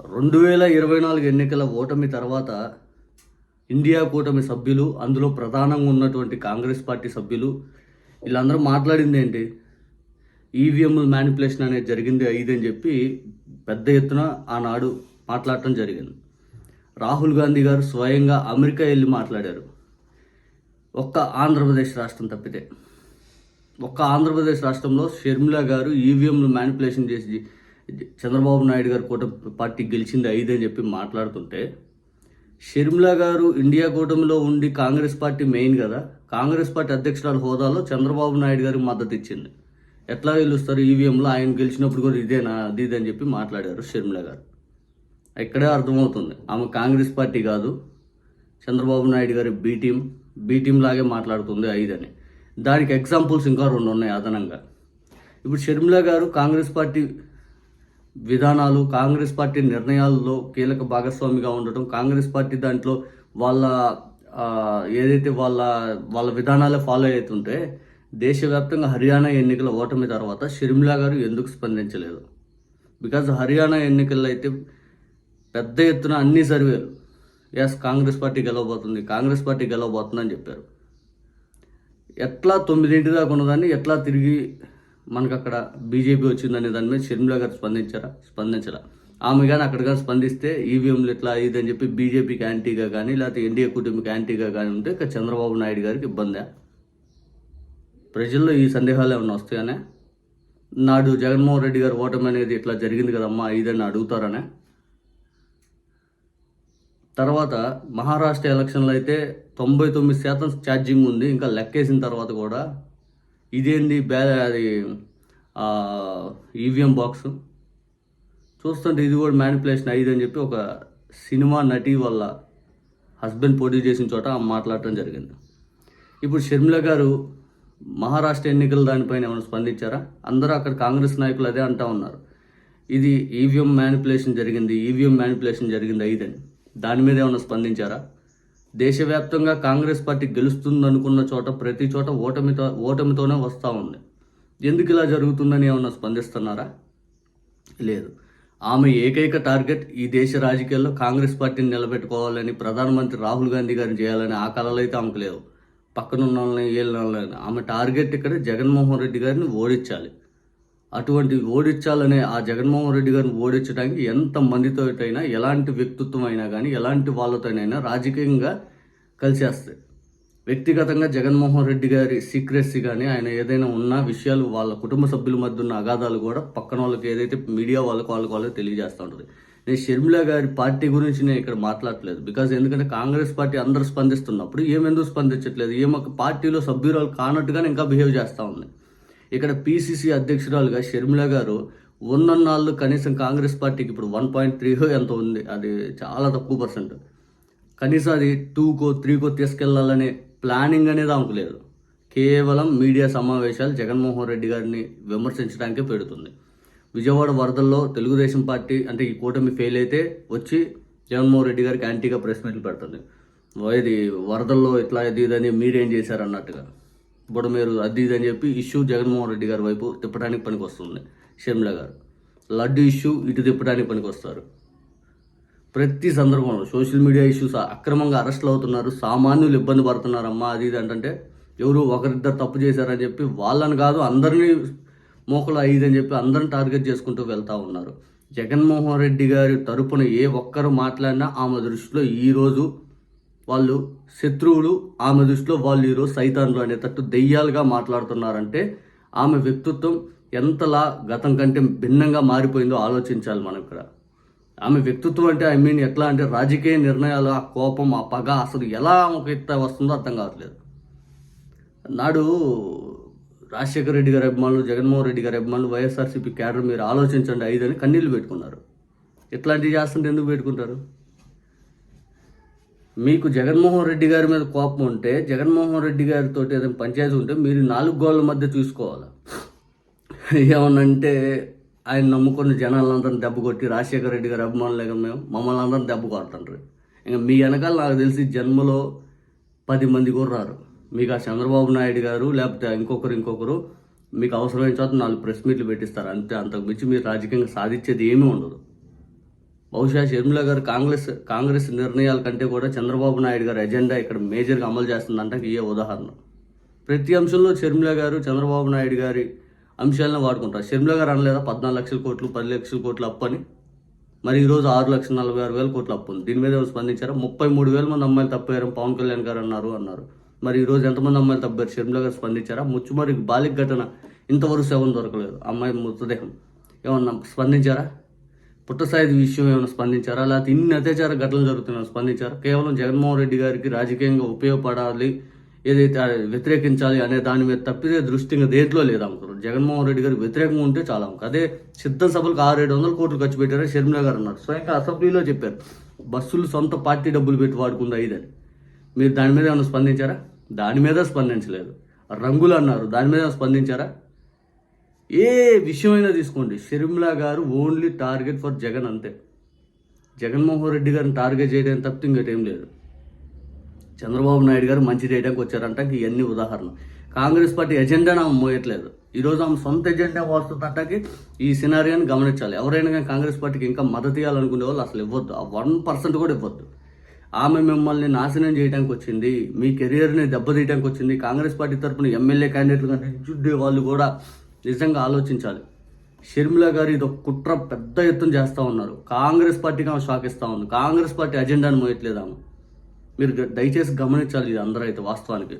రెండు వేల ఇరవై నాలుగు ఎన్నికల ఓటమి తర్వాత ఇండియా కూటమి సభ్యులు అందులో ప్రధానంగా ఉన్నటువంటి కాంగ్రెస్ పార్టీ సభ్యులు వీళ్ళందరూ మాట్లాడింది ఏంటి? ఈవీఎంల మ్యానిపులేషన్ అనేది జరిగింది అని చెప్పి పెద్ద ఎత్తున ఆనాడు మాట్లాడటం జరిగింది. రాహుల్ గాంధీ గారు స్వయంగా అమెరికా వెళ్ళి మాట్లాడారు. ఒక్క ఆంధ్రప్రదేశ్ రాష్ట్రం తప్పితే. ఒక్క ఆంధ్రప్రదేశ్ రాష్ట్రంలో షర్మిల గారు ఈవీఎంలు మ్యానిపులేషన్ చేసి చంద్రబాబు నాయుడు గారు కూట పార్టీ గెలిచింది ఐదు అని చెప్పి మాట్లాడుతుంటే షర్మిలా గారు ఇండియా కూటమిలో ఉండి కాంగ్రెస్ పార్టీ మెయిన్ కదా కాంగ్రెస్ పార్టీ అధ్యక్షురాల హోదాలో చంద్రబాబు నాయుడు గారికి మద్దతు ఇచ్చింది. ఎట్లా గెలుస్తారు ఈవీఎంలో ఆయన గెలిచినప్పుడు కూడా ఇదేనా అది ఇది అని చెప్పి మాట్లాడారు షర్మిల గారు. ఇక్కడే అర్థమవుతుంది. ఆమె కాంగ్రెస్ పార్టీ కాదు చంద్రబాబు నాయుడు గారి బీ టీం బీ టీం లాగే మాట్లాడుతుంది ఐదని దానికి ఎగ్జాంపుల్స్ ఇంకా రెండు ఉన్నాయి అదనంగా. ఇప్పుడు షర్మిల గారు కాంగ్రెస్ పార్టీ విధానాలు కాంగ్రెస్ పార్టీ నిర్ణయాల్లో కీలక భాగస్వామిగా ఉండటం కాంగ్రెస్ పార్టీ దాంట్లో వాళ్ళ ఏదైతే వాళ్ళ వాళ్ళ విధానాలే ఫాలో అవుతుంటే దేశవ్యాప్తంగా హర్యానా ఎన్నికల ఓటమి తర్వాత షర్మిలా గారు ఎందుకు స్పందించలేదు? బికాజ్ హర్యానా ఎన్నికల్లో అయితే పెద్ద ఎత్తున అన్ని సర్వేలు ఎస్ కాంగ్రెస్ పార్టీ గెలవబోతుంది కాంగ్రెస్ పార్టీ గెలవబోతుందని చెప్పారు. ఎట్లా తొమ్మిదింటి దాకా ఉన్నదాన్ని ఎట్లా తిరిగి మనకు అక్కడ బీజేపీ వచ్చిందనే దాని మీద షర్మిల గారు స్పందించారా? స్పందించరా ఆమె కానీ అక్కడ కానీ స్పందిస్తే ఈవీఎంలు ఇట్లా ఇదని చెప్పి బీజేపీకి యాంటీగా కానీ లేకపోతే ఎన్డీఏ కూటమికి యాంటీగా కానీ ఉంటే ఇక చంద్రబాబు నాయుడు గారికి ఇబ్బందే. ప్రజల్లో ఈ సందేహాలు ఏమైనా వస్తాయనే? నాడు జగన్మోహన్ రెడ్డి గారు ఓటమి అనేది ఇట్లా జరిగింది కదమ్మా ఇదని అడుగుతారనే? తర్వాత మహారాష్ట్ర ఎలక్షన్లో అయితే తొంభై తొమ్మిది శాతం ఛార్జింగ్ ఉంది ఇంకా లెక్కేసిన తర్వాత కూడా ఇదేంది బ్యా అది ఈవీఎం బాక్స్. చూస్తుంటే ఇది కూడా మ్యానిపులేషన్ అయ్యింది అని చెప్పి ఒక సినిమా నటి వల్ల హస్బెండ్ పోటీ చేసిన చోట మాట్లాడటం జరిగింది. ఇప్పుడు షర్మిల గారు మహారాష్ట్ర ఎన్నికల దానిపైన ఏమైనా స్పందించారా? అందరూ అక్కడ కాంగ్రెస్ నాయకులు అదే అంటా ఉన్నారు. ఇది ఈవీఎం మ్యానిపులేషన్ జరిగింది ఈవీఎం మ్యానిపులేషన్ జరిగింది అయిదని దాని మీద ఏమైనా స్పందించారా? దేశవ్యాప్తంగా కాంగ్రెస్ పార్టీ గెలుస్తుంది అనుకున్న చోట ప్రతి చోట ఓటమితో ఓటమితోనే వస్తూ ఉంది. ఎందుకు ఇలా జరుగుతుందని ఏమైనా స్పందిస్తున్నారా? లేదు. ఆమె ఏకైక టార్గెట్ ఈ దేశ రాజకీయాల్లో కాంగ్రెస్ పార్టీని నిలబెట్టుకోవాలని ప్రధానమంత్రి రాహుల్ గాంధీ గారిని చేయాలని ఆ కళలు అయితే ఆమెకు లేవు. పక్కనున్న వాళ్ళని ఏళ్ళ ఆమె టార్గెట్ ఇక్కడ జగన్మోహన్ రెడ్డి గారిని ఓడించాలి. అటువంటి ఓడించాలనే ఆ జగన్మోహన్ రెడ్డి గారిని ఓడించడానికి ఎంత మందితో అయినా ఎలాంటి వ్యక్తిత్వం అయినా కానీ ఎలాంటి వాళ్ళతోనైనా రాజకీయంగా కలిసేస్తాయి. వ్యక్తిగతంగా జగన్మోహన్ రెడ్డి గారి సీక్రెసీ కానీ ఆయన ఏదైనా ఉన్న విషయాలు వాళ్ళ కుటుంబ సభ్యుల మధ్య ఉన్న అగాధాలు కూడా పక్కన వాళ్ళకి ఏదైతే మీడియా వాళ్ళకి వాళ్ళకి వాళ్ళకి తెలియజేస్తూ ఉంటుంది. నేను షర్మిల గారి పార్టీ గురించి నేను ఇక్కడ మాట్లాడట్లేదు. బికాజ్ ఎందుకంటే కాంగ్రెస్ పార్టీ అందరూ స్పందిస్తున్నప్పుడు ఏమెందుకు స్పందించట్లేదు? ఏమో పార్టీలో సభ్యురాలు కానట్టుగానే ఇంకా బిహేవ్ చేస్తూ ఉంది. ఇక్కడ పీసీసీ అధ్యక్షురాలుగా షర్మిల గారు ఉన్నన్నాళ్ళు కనీసం కాంగ్రెస్ పార్టీకి ఇప్పుడు వన్ పాయింట్ త్రీ ఎంత ఉంది? అది చాలా తక్కువ పర్సెంట్ కనీసం అది టూకో త్రీకో తీసుకెళ్ళాలనే ప్లానింగ్ అనేది ఆమెకు లేదు. కేవలం మీడియా సమావేశాలు జగన్మోహన్ రెడ్డి గారిని విమర్శించడానికే పెడుతుంది. విజయవాడ వరదల్లో తెలుగుదేశం పార్టీ అంటే ఈ కూటమి ఫెయిల్ అయితే వచ్చి జగన్మోహన్ రెడ్డి గారికి యాంటీగా ప్రెస్ మీట్లు పెడుతుంది. ఇది వరదల్లో ఇట్లా ఇది ఇదని మీరేం చేశారు అన్నట్టుగా? ఇప్పుడు మీరు అది ఇది అని చెప్పి ఇష్యూ జగన్మోహన్ రెడ్డి గారి వైపు తిప్పడానికి పనికి వస్తుంది షర్మిల గారు. లడ్డు ఇష్యూ ఇటు తిప్పడానికి పనికొస్తారు. ప్రతి సందర్భంలో సోషల్ మీడియా ఇష్యూస్ అక్రమంగా అరెస్టులు అవుతున్నారు. సామాన్యులు ఇబ్బంది పడుతున్నారమ్మా అది ఇది అంటే ఎవరు ఒకరిద్దరు తప్పు చేశారని చెప్పి వాళ్ళని కాదు అందరినీ మోకలు అయ్యిదని అని చెప్పి అందరిని టార్గెట్ చేసుకుంటూ వెళ్తా ఉన్నారు. జగన్మోహన్ రెడ్డి గారి తరపున ఏ ఒక్కరు మాట్లాడినా ఆమె దృష్టిలో ఈరోజు వాళ్ళు శత్రువులు ఆమె దృష్టిలో వాళ్ళు ఈరోజు సైతాన్లు అనేటట్టు దెయ్యాలుగా మాట్లాడుతున్నారంటే ఆమె వ్యక్తిత్వం ఎంతలా గతం కంటే భిన్నంగా మారిపోయిందో ఆలోచించాలి మనం ఇక్కడ. ఆమె వ్యక్తిత్వం అంటే ఐ మీన్ ఎట్లా అంటే రాజకీయ నిర్ణయాలు ఆ కోపం ఆ పగ అసలు ఎలా ఆమెకు ఎట్లా వస్తుందో అర్థం కావట్లేదు. నాడు రాజశేఖర రెడ్డి గారి అభిమానులు జగన్మోహన్ రెడ్డి గారి అభిమానులు వైఎస్ఆర్సీపీ క్యాడర్ మీరు ఆలోచించండి ఐదని కన్నీళ్ళు పెట్టుకున్నారు. ఇట్లాంటివి చేస్తుంటే ఎందుకు పెట్టుకుంటారు? మీకు జగన్మోహన్ రెడ్డి గారి మీద కోపం ఉంటే జగన్మోహన్ రెడ్డి గారితో ఏదైనా పంచాయతీ ఉంటే మీరు నాలుగు గోళ్ళ మధ్య చూసుకోవాలి? ఏమనంటే ఆయన నమ్ముకున్న జనాలందరిని దెబ్బ కొట్టి రాజశేఖర రెడ్డి గారి అభిమానులే మేము మమ్మల్ని అందరం దెబ్బ కొడుతుండ్రు. ఇంకా మీ వెనకాల నాకు తెలిసి జన్మలో పది మంది కూడా రారు. మీకు ఆ చంద్రబాబు నాయుడు గారు లేకపోతే ఇంకొకరు ఇంకొకరు మీకు అవసరమైన చోట నాలుగు ప్రెస్ మీట్లు పెట్టిస్తారు. అంతే అంతకు మించి మీరు రాజకీయంగా సాధించేది ఏమీ ఉండదు. బహుశా షర్మిల గారు కాంగ్రెస్ కాంగ్రెస్ నిర్ణయాల కంటే కూడా చంద్రబాబు నాయుడు గారి ఎజెండా ఇక్కడ మేజర్గా అమలు చేస్తుందంటే ఇయే ఉదాహరణ. ప్రతి అంశంలో షర్మిల గారు చంద్రబాబు నాయుడు గారి అంశాలను వాడుకుంటారు. షర్మిల గారు అనలేదా? పద్నాలుగు లక్షల కోట్లు పది లక్షల కోట్లు అప్పు అని? మరి ఈరోజు ఆరు లక్షల నలభై ఆరు వేల కోట్లు అప్పు ఉంది. దీని మీద ఎవరు స్పందించారా? ముప్పై మూడు వేల మంది అమ్మాయిలు తప్పారు పవన్ కళ్యాణ్ గారు అన్నారు అన్నారు. మరి ఈరోజు ఎంతమంది అమ్మాయిలు తప్పారు? షర్మిల గారు స్పందించారా? ముచ్చుమరి బాలిక ఘటన ఇంతవరకు సెవెన్ దొరకలేదు. అమ్మాయి మృతదేహం ఏమన్నా స్పందించారా? పుట్టసాయి విషయం ఏమైనా స్పందించారా? లేకపోతే ఇన్ని అత్యాచార ఘటనలు జరుగుతున్నాయి స్పందించారా? కేవలం జగన్మోహన్ రెడ్డి గారికి రాజకీయంగా ఉపయోగపడాలి ఏదైతే వ్యతిరేకించాలి అనే దాని మీద తప్పితే దృష్టి ఇంకా దేంట్లో లేదు అనుకున్నారు జగన్మోహన్ రెడ్డి గారికి వ్యతిరేకంగా ఉంటే చాలా అదే సిద్ధ సభలకు ఆరు ఏడు వందల కోట్లు ఖర్చు పెట్టారని షర్మిల గారు అన్నారు. స్వయంగా అసెంబ్లీలో చెప్పారు. బస్సులు సొంత పార్టీ డబ్బులు పెట్టి వాడుకుందా ఇదని మీరు దాని మీద ఏమైనా స్పందించారా? దాని మీద స్పందించలేదు. రంగులు అన్నారు. దాని మీద స్పందించారా? ఏ విషయమైనా తీసుకోండి. షర్మిలా గారు ఓన్లీ టార్గెట్ ఫర్ జగన్ అంతే. జగన్మోహన్ రెడ్డి గారిని టార్గెట్ చేయడం తప్పితే ఇంకటేం లేదు. చంద్రబాబు నాయుడు గారు మంచి చేయడానికి వచ్చారంట. ఇవన్నీ ఉదాహరణ కాంగ్రెస్ పార్టీ ఎజెండా ఆమె మోయట్లేదు. ఈరోజు ఆమె సొంత ఎజెండా వస్తుందంటే ఈ సినారియాని గమనించాలి. ఎవరైనా కానీ కాంగ్రెస్ పార్టీకి ఇంకా మద్దతు ఇవ్వాలనుకునే వాళ్ళు అసలు ఇవ్వద్దు. ఆ వన్ పర్సెంట్ కూడా ఇవ్వద్దు. ఆమె మిమ్మల్ని నాశనం చేయడానికి వచ్చింది. మీ కెరియర్ని దెబ్బతీయడానికి వచ్చింది. కాంగ్రెస్ పార్టీ తరపున ఎమ్మెల్యే క్యాండిడేట్లు కానీ వాళ్ళు కూడా నిజంగా ఆలోచించాలి. షర్మిల గారు ఇది ఒక కుట్ర పెద్ద ఎత్తున చేస్తూ ఉన్నారు. కాంగ్రెస్ పార్టీకి ఆమె షాక్ ఇస్తూ ఉంది. కాంగ్రెస్ పార్టీ అజెండాను మోయట్లేదు ఆమె. మీరు దయచేసి గమనించాలి ఇది అందరూ అయితే వాస్తవానికి.